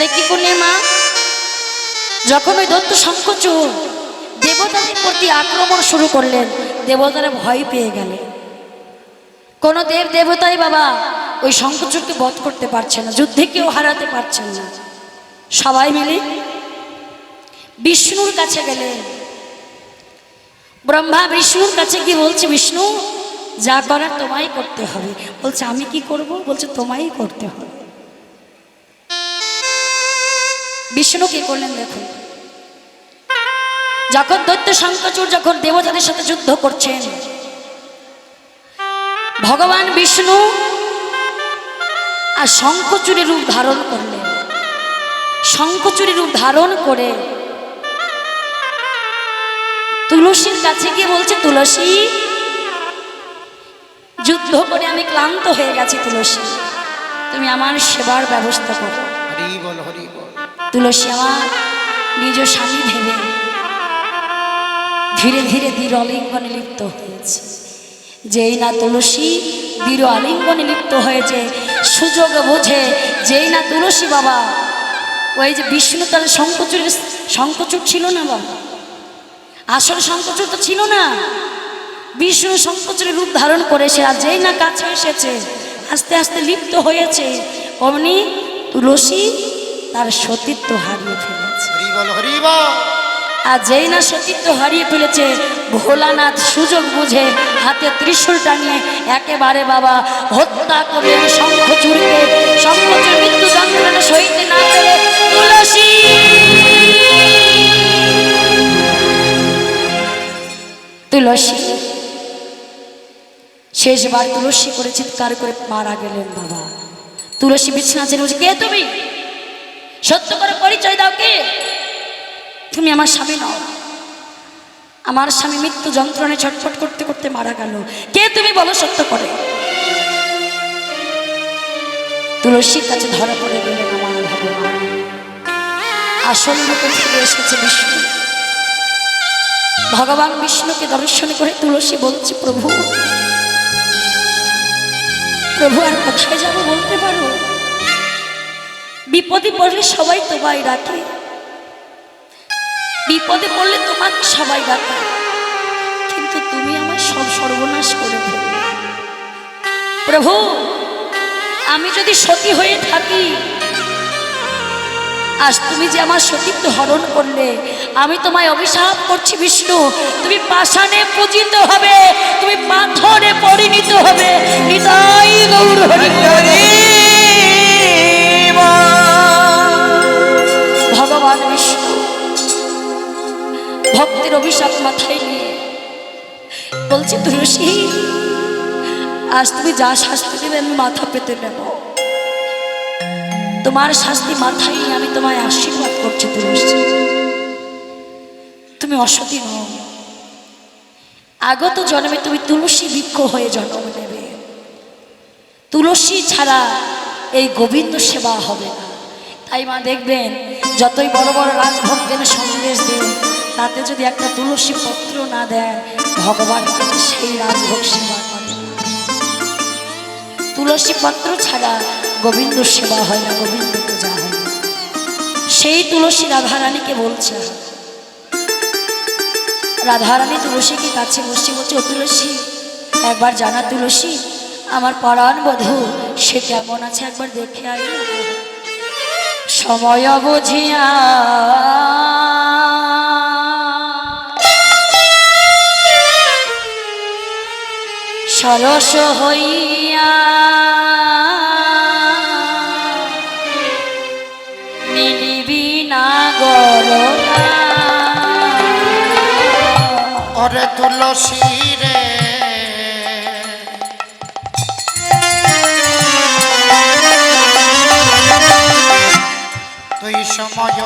তাহলে কি করলেন মা? যখন ওই দত্ত শঙ্কচুর দেবতাদের প্রতি আক্রমণ শুরু করলেন, দেবতারা ভয় পেয়ে গেল। কোন দেব দেবতাই বাবা ওই শঙ্কচুরকে বধ করতে পারছে না, যুদ্ধে কেউ হারাতে পারছেন না। সবাই মিলে বিষ্ণুর কাছে গেলেন। ব্রহ্মা বিষ্ণুর কাছে কি বলছে, বিষ্ণু, যা করার তোমায় করতে হবে। বলছে, আমি কি করব? বলছে, তোমায় করতে হবে। বিষ্ণু কি করলেন দেখুন। যখন দৈত্য শঙ্কচুর যখন দেবতাদের সাথে যুদ্ধ করছেন, ভগবান বিষ্ণু আর শঙ্কচুরি রূপ ধারণ করলেন। শঙ্কচুরি রূপ ধারণ করে তুলসীর কাছে গিয়ে বলছে, তুলসী, যুদ্ধ করে আমি ক্লান্ত হয়ে গেছি তুলসী। তুমি আমার সেবার ব্যবস্থা করো। হরি বল হরি বল। তুলসী আমার নিজ স্বামী ভেবে ধীরে ধীরে দৃঢ় আলিঙ্গনে লিপ্ত হয়েছে। যেই না তুলসী দৃঢ় আলিঙ্গনে লিপ্ত হয়েছে, সুযোগ বোঝে যেই না তুলসী বাবা। ওই যে বিষ্ণু তার শঙ্কচুর শঙ্কচুর ছিল না বাবা। আসলে শঙ্কচুর তো ছিল না। বিষ্ণু শঙ্কচুরের রূপ ধারণ করেছে আর যেই না কাছে এসেছে, আস্তে আস্তে লিপ্ত হয়েছে, অমনি তুলসী তার সতীত্ব হারিয়ে ফেলেছে। আর যেই না সতীত্ব হারিয়ে ফেলেছে ভোলানাথ সুযোগ বুঝে হাতে ত্রিশূল টানিয়ে একেবারে বাবা হত্যা করলেন শঙ্খচুরকে শঙ্খচুর মৃত্যু যন্ত্রণা সইতে না পেরে তুলসী। তুলসী। শেষবার তুলসী করে চিৎকার করে মারা গেলেন বাবা। তুলসী বিছানা ছেড়ে কে তুমি? সত্য করে পরিচয় দাও কে? তুমি আমার স্বামী নও। আমার স্বামী মৃত্যু যন্ত্রণায় ছটফট করতে করতে মারা গেল। কে তুমি বলো সত্য করে? তুলসীর কাছে ধরা পড়ে গেলেন আমার ভগবান। আসল রূপে ফিরে এসেছে বিষ্ণু। ভগবান বিষ্ণুকে দর্শন করে তুলসী বলছে, প্রভু প্রভু আর কোথায় যাব বলতে পারো? বিপদে পড়লে সবাই তোমায় ডাকে। বিপদে পড়লে তোমাকে সবাই ডাকে। কিন্তু তুমি আমার সব সর্বনাশ করে প্রভু, আমি যদি সতী হয়ে থাকি, আজ তুমি যে আমার সতীত্ব হরণ করলে, আমি তোমায় অভিশাপ করছি বিষ্ণু। তুমি পাষাণে পূজিত হবে, তুমি পাথরে পরিণত হবে। হৃদয় গৌর বলছে, তুলসী, আজ তুমি যা শাস্তি দেবে আমি মাথা পেতে নেব। তোমার শাস্তি মাথায় আমি তোমায় আশীর্বাদ করছি, তুলসী। তুমি অসতী নও। আগত জন্মে তুমি তুলসী বৃক্ষ হয়ে জন্ম নেবে। তুলসী ছাড়া এই গোবিন্দ সেবা হবে না। তাই মা দেখবেন, যতই বড় বড় রাজভোগ দেন সন্দেশ দেন, তাতে যদি একটা তুলসী পত্র না দেন ভগবান সেই রাজভোগ সেবা তুলসী পত্র ছাড়া গোবিন্দ সেবা হয় না, গোবিন্দ পূজা হয় না। সেই তুলসী রাধারানীকে বলছে, রাধারানী তুলসীকে কাছে বসে বলছে ও তুলসী একবার জানা তুলসী, আমার পরাণ বধূ, সে কেমন আছে একবার দেখে আয় সময় বুঝিয়া সরস হইয়া। মিলিবি না গরনা ওরে তুলসী রে। তুই সময়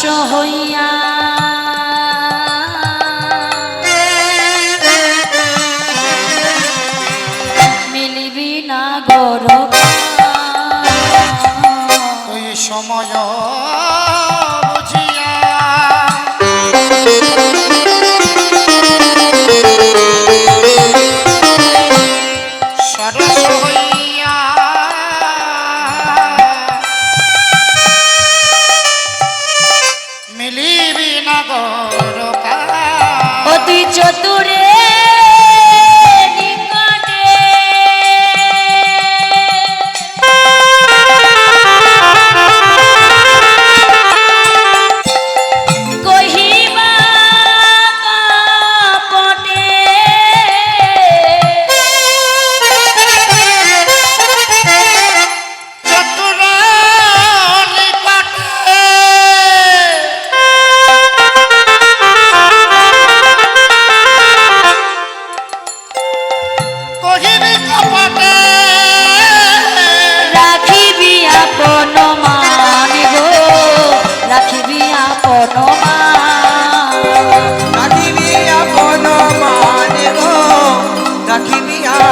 সরস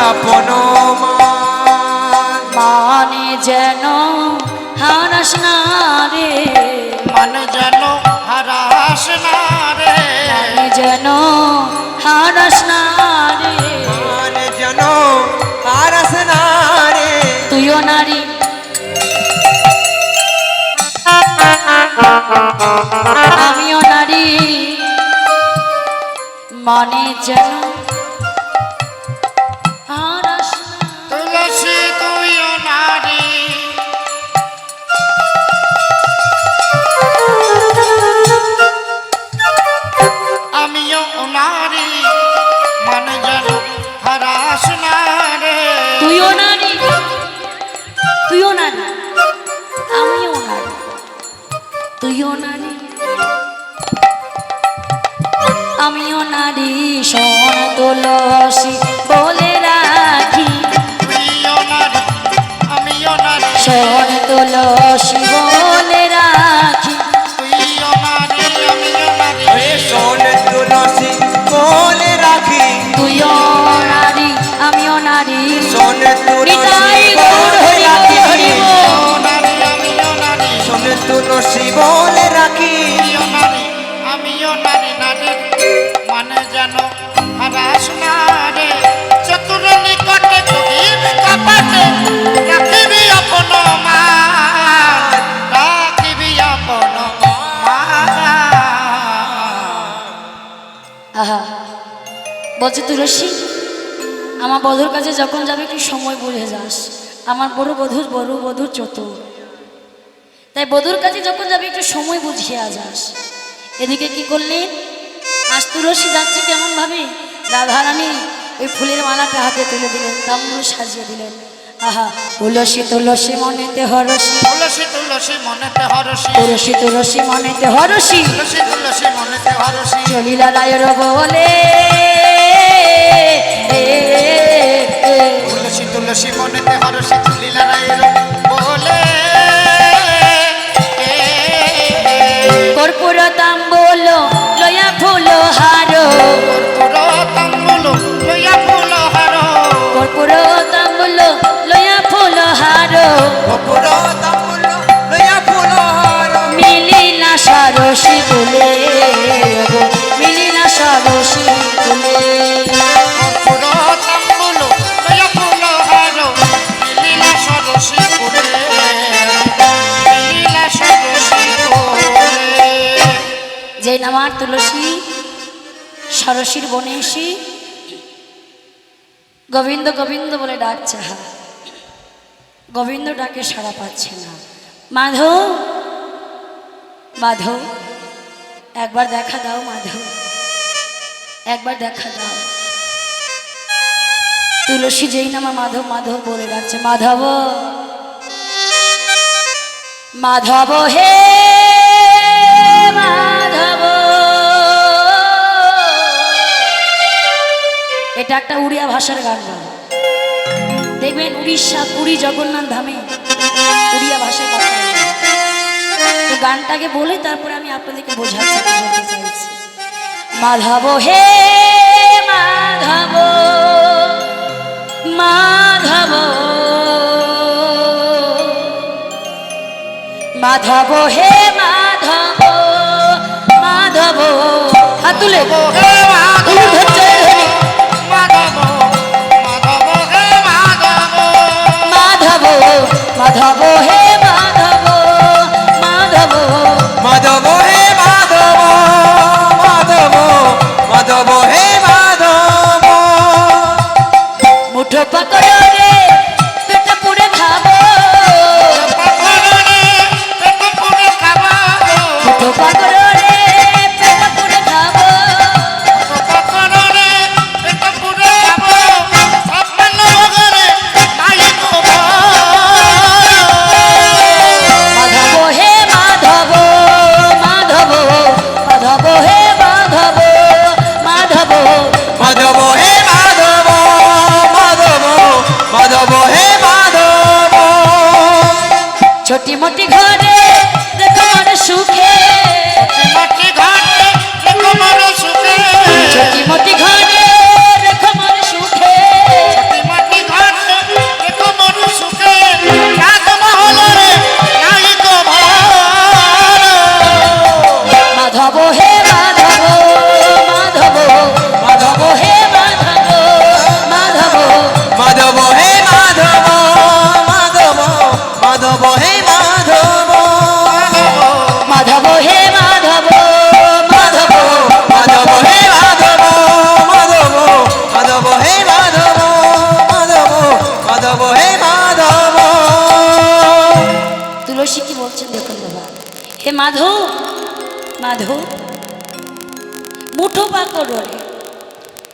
আপন মানে যেন হারাস না রে। মানে যেন হারাস না রে। যেন হারাস না রে। মান যেন পারস না রে। তুইও নারী। আমিও নারী। মানে যেন তুইও নারী তুইও নারী আমিও নারী তুইও নারী আমিও নারী সোন তুলসী বলে রাখি। আমিও নারী শোন তুলসী বলছে তুলসী আমার বধুর কাছে যখন যাবে একটু সময় বুঝে যাস। আমার বড় বধুর বড় বধুর চতুর। তাই বধুর কাছে যখন যাবে একটু সময় বুঝিয়ে যাস। এদিকে কি করলেন আজ তুলসী যাচ্ছে কেমন ভাবে? রাধারানী ওই ফুলের মালাটা হাতে তুলে দিলেন তাম্বুল সাজিয়ে দিলেন। আহা তুলসী তুলসী মনেতে হরসী তুলসী তুলসী মনেতে হরসি তুলসী তুলসী মনেতে হরসী তুলসী তুলসী মনেতে হরসি চলিলা রায়ের বলে। তুলসী তুলসী মনেতে হরসি লীলা রায়ের বলে কর্পূর তাম্বুল লয়া ফুল হার। কর্পূর তাম্বুল লইয়া ফুল হার। কর্পূর তাম্বুল লয়া ফুল হার। লয়া ফুল সরসী সরসী আমার তুলসী, সরসীর বনে এসে গোবিন্দ গোবিন্দ বলে ডাকছে, হা। গোবিন্দ ডাকে, সাড়া পাচ্ছে না। মাধব মাধব, একবার দেখা দাও মাধব, একবার দেখা দাও। তুলসী যেই নামা মাধব মাধব বলে ডাকছে, মাধব মাধব হে মাধব এটা একটা উড়িয়া ভাষার গান গান দেখবেন উড়িষ্যা পুরী জগন্নাথ ধামে উড়িয়া ভাষায় কথা তো গানটাকে বলে তারপরে আমি আপনাদেরকে বোঝাচ্ছি চাইছি মাধব হে মাধব মাধব। মাধব হে মাধব মাধব। হাতুলে মাধব হে মাধব মাধব। মাধব হে মাধব মাধব মাধব হে মাধব। মুঠো পাকড় রে পেট পুড়ে খাব। পাকড়ে পেট পুরে খাব। মুঠো পাকড়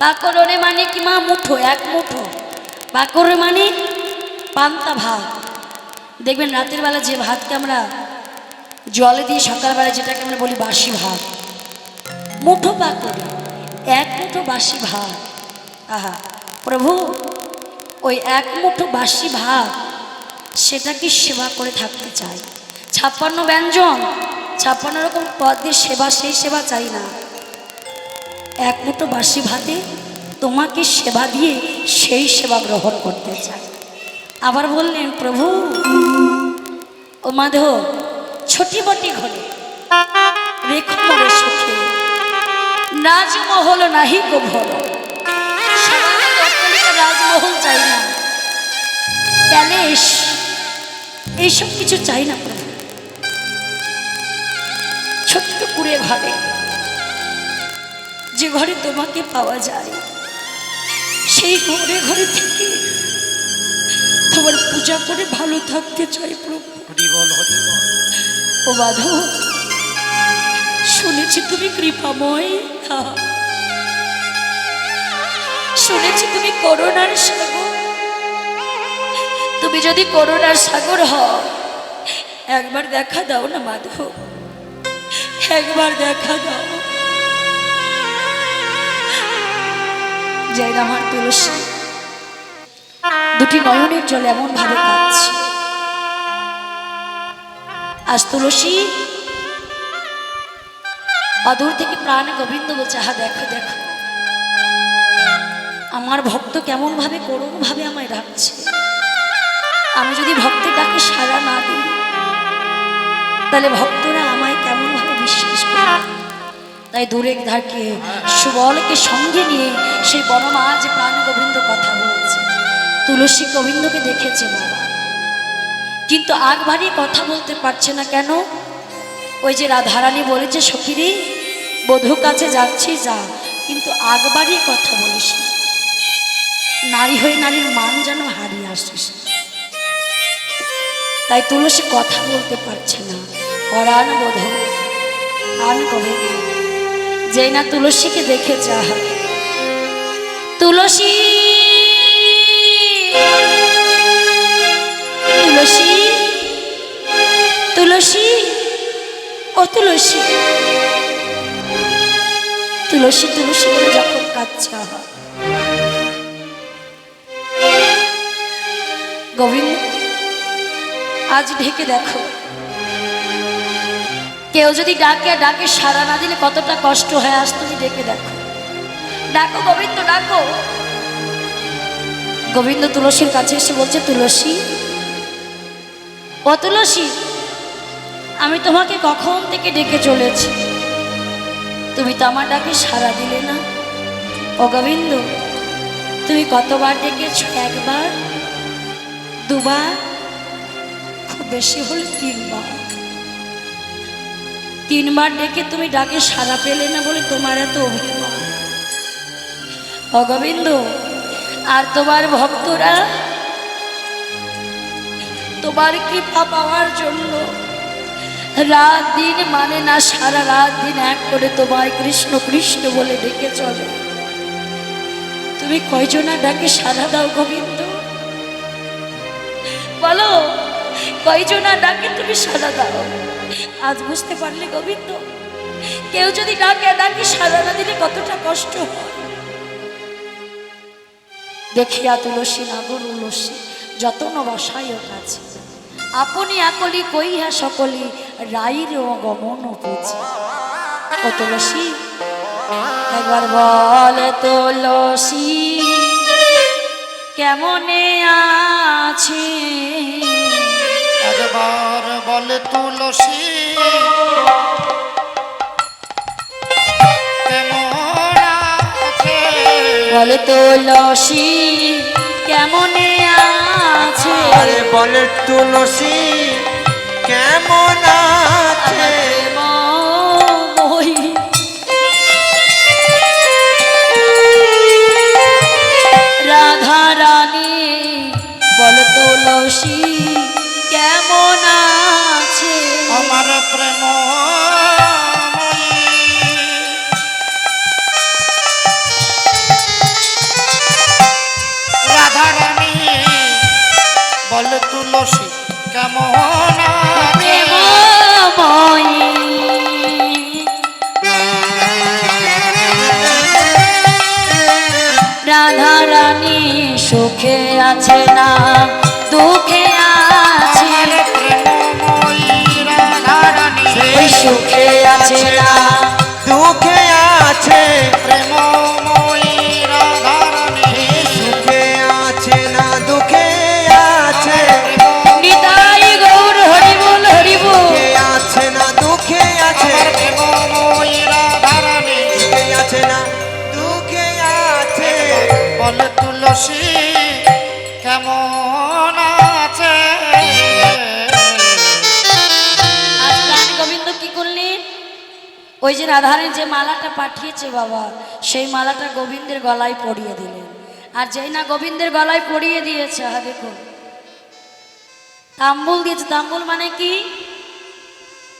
পাকড়ে মানে কি মা মুঠো, এক মুঠো? পাকড়ে মানে পান্তা ভাত। দেখবেন রাতের বেলা যে ভাতকে আমরা জলে দিয়ে সকালবেলা যেটাকে আমরা বলি বাসি ভাত, মুঠো পাকড়ে এক মুঠো বাসি ভাত। আহা, প্রভু, ওই এক মুঠো বাসি ভাত সেটাকে সেবা করে থাকতে চাই? ছাপ্পান্ন ব্যঞ্জন, ছাপ্পান্ন রকম পদের সেবা, সেই সেবা চাই না। এক মুঠো বাসি ভাতে তোমাকে সেবা দিয়ে সেই সেবা গ্রহণ করতে চাই। আবার বললেন, প্রভু, ও মাধব ছোটি বটি ঘরে রেখো রাজমহল নাহি গো রাজমহল চাই না। প্যালেস, এইসব কিছু চাই না প্রভু। ছোট্ট কুড়ে ঘরে যে ঘরে তোমাকে পাওয়া যায় সেই ঘরে ঘরে থেকে তোমার পূজা করে ভালো থাকতে চাই প্রভু। ও মাধব শুনেছি তুমি কৃপাময়। শুনেছি তুমি করোনার সাগর। তুমি যদি করোনার সাগর হও একবার দেখা দাও না মাধব। একবার দেখা দাও। জয় আমার তুলসী। দুটি নয়নের জল এমন ভাবে কাঁদছে। আজ তুলসী, অদূর থেকে প্রাণ গোবিন্দ বলছে হা দেখো দেখো। আমার ভক্ত কেমন ভাবে করুণ ভাবে আমায় রাখছে আমি যদি ভক্তের ডাকে সাড়া না দিই, তাহলে ভক্তরা আমায় কেমন ভাবে বিশ্বাস করে তাই দূরে ধারকে সুবলকে সঙ্গে নিয়ে সেই বনমাজ প্রাণ গোবিন্দ কথা বলছে। তুলসী গোবিন্দকে দেখেছে বাবা। কিন্তু আগ কথা বলতে পারছে না কেন? ওই যে রাধারানী বলেছে, সখিরি বধূ কাছে যাচ্ছি, যা, কিন্তু আগ বাড়িয়ে কথা বলিস। নারী হয়ে নারীর মান যেন হারিয়ে আসিস তাই তুলসী কথা বলতে পারছে না। পরাণ বধূ আন কবে যেই না তুলসীকে দেখে চাহ তুলসী তুলসী তুলসী, ও তুলসী। তুলসী তুলসী করে যখন কাচ্ছা গোবিন্দ, আজ ঢেকে দেখো। কেউ যদি ডাকে ডাকে সারা না দিলে কতটা কষ্ট হয়, আজ তুমি ডেকে দেখো। ডাকো গোবিন্দ ডাকো। গোবিন্দ তুলসীর কাছে এসে বলছে, তুলসী, ও তুলসী, আমি তোমাকে কখন থেকে ডেকে চলেছি? তুমি তো আমার ডাকে সারা দিলে না। ও গোবিন্দ, তুমি কতবার ডেকেছ? একবার, দুবার, খুব বেশি হলে তিনবার। তিনবার ডেকে তুমি ডাকে সারা পেলে না বলে তোমার এত অভিমান। ও আর তোমার ভক্তরা? তোমার কৃপা পাওয়ার জন্য রাত দিন মানে না সারা রাত দিন এক করে তোমায় কৃষ্ণ কৃষ্ণ বলে ডেকে চলে। তুমি কয়জনা ডাকে সারা দাও গোবিন্দ? বলো, কয়জনা ডাকে তুমি সারা দাও? আজ বুঝতে পারলে গোবিন্দ, কেউ যদি ডাকে ডাকে সারা না দিলে কতটা কষ্ট দেখিয়া তুলসী নাগর উলসী যতন বসায় কাছে। আপনি আকলি কইহা সকলি রাইর গমন পুজি ও তুলসী, একবার বল তুলসী, কেমনে আছে? একবার বলে তুলসী। কেমন আছে? বল তুলসী কেমনে আছে? আরে বলে তুলসী কেমন আছে? রাধা রানী বল তুলসী সুখে আছে না ওই যে রাধারের যে মালাটা পাঠিয়েছে বাবা, সেই মালাটা গোবিন্দের গলায় পরিয়ে দিলেন। আর যেই না গোবিন্দের গলায় পরিয়ে দিয়েছে হ্যাঁ দেখুন তাম্বুল দিয়েছে, তাম্বুল মানে কি?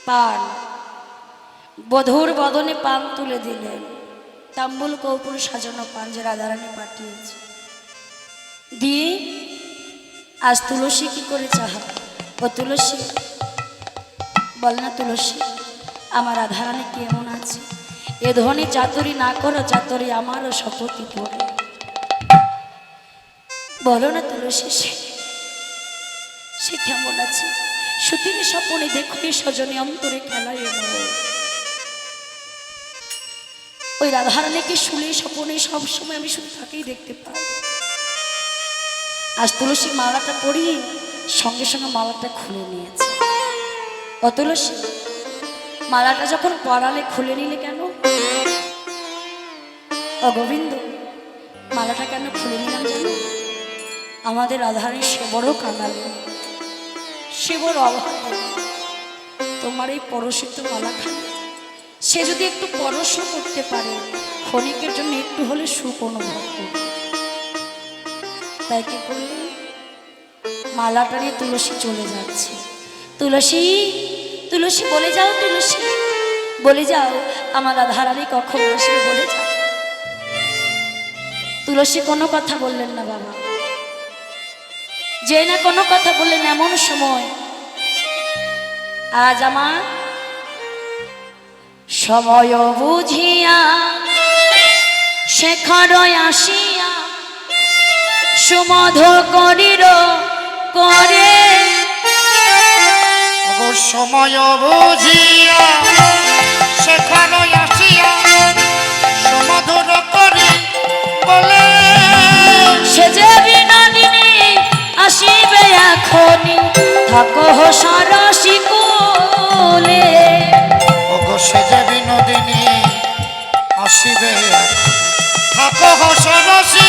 পান। বধুর বদনে পান তুলে দিলেন। তাম্বুল কৌপুর সাজানো পান যে রাধারানী পাঠিয়েছে। দিয়ে আজ তুলসী কি করে চাহা? ও তুলসী, বল না তুলসী। আমার আধারানে কেমন আছে? এ ধনী চাতুরি না করো, চাতুরি আমারও শপথি পড়ে। বলো না তুলসী, সে সে কেমন আছে? সুতিনি স্বপনে দেখো এই সজনী অন্তরে খেলায় ওই রাধারানীকে শুনে স্বপনে? সবসময় আমি শুধু তাকেই দেখতে পাই। আজ তুলসী মালাটা পরিয়ে সঙ্গে সঙ্গে মালাটা খুলে নিয়েছে। ও তুলসী মালাটা যখন পরালে খুলে নিলে কেন? ও গোবিন্দ মালাটা কেন খুলে নিলাম জানো? আমাদের রাধারানী সে বড় কাঙাল সে বড় অভাব। তোমার এই পরশিত মালা খালি সে যদি একটু পরশ করতে পারে, ক্ষণিকের জন্য একটু হলে সুখ অনুভব করবে। তাই কি করবে মালাটা নিয়ে তুলসী চলে যাচ্ছে। তুলসী তুলসী, বলে যাও তুলসী। বলে যাও, আমার আধারানি কখন আসবে বলে যাও। তুলসী, কোনো কথা বললেন না বাবা। যে না কোনো কথা বললেন এমন সময়, আজ আমার সময় বুঝিয়া, শেখর আসিয়া সুমধ করির করে সময় বুঝিয়া সেখানে আসিয়া সমাধুর করি বলে সে যে বিনোদিনী আসিবে এখনই থাকো সরসি কোলে। ওগো সেজে বিনোদিনী আসিবে থাকো হসরসি